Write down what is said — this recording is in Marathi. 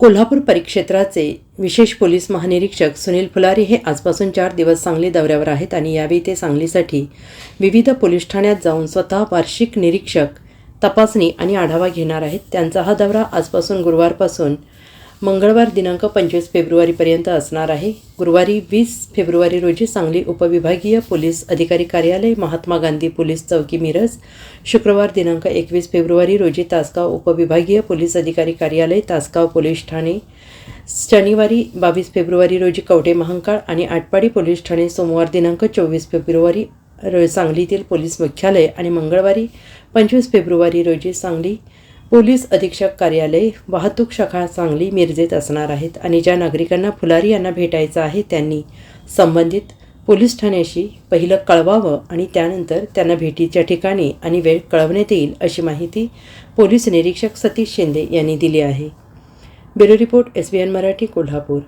कोल्हापूर परिक्षेत्राचे विशेष पोलीस महानिरीक्षक सुनील फुलारी हे आजपासून चार दिवस सांगली दौऱ्यावर आहेत आणि यावेळी ते सांगलीसाठी विविध पोलीस ठाण्यात जाऊन स्वतः वार्षिक निरीक्षक तपासणी आणि आढावा घेणार आहेत. त्यांचा हा दौरा आजपासून गुरुवारपासून मंगळवार दिनांक पंचवीस फेब्रुवारीपर्यंत असणार आहे. गुरुवारी वीस फेब्रुवारी रोजी सांगली उपविभागीय पोलीस अधिकारी कार्यालय महात्मा गांधी पोलीस चौकी मिरज. शुक्रवार दिनांक एकवीस फेब्रुवारी रोजी तासगाव उपविभागीय पोलीस अधिकारी कार्यालय तासगाव पोलीस ठाणे. शनिवारी बावीस फेब्रुवारी रोजी कवठे महांकाळ आणि आटपाडी पोलीस ठाणे. सोमवार दिनांक चोवीस फेब्रुवारी रो सांगलीतील पोलीस मुख्यालय आणि मंगळवारी पंचवीस फेब्रुवारी रोजी सांगली पोलीस अधीक्षक कार्यालय वाहतूक शाखा सांगली मिरजेत असणार आहेत आणि ज्या नागरिकांना फुलारी यांना भेटायचं आहे त्यांनी संबंधित पोलीस ठाण्याशी पहिलं कळवावं आणि त्यानंतर त्यांना भेटीच्या ठिकाणी आणि वेळ कळवण्यात येईल अशी माहिती पोलीस निरीक्षक सतीश शिंदे यांनी दिली आहे. Bureau report S B N Marathi Kolhapur.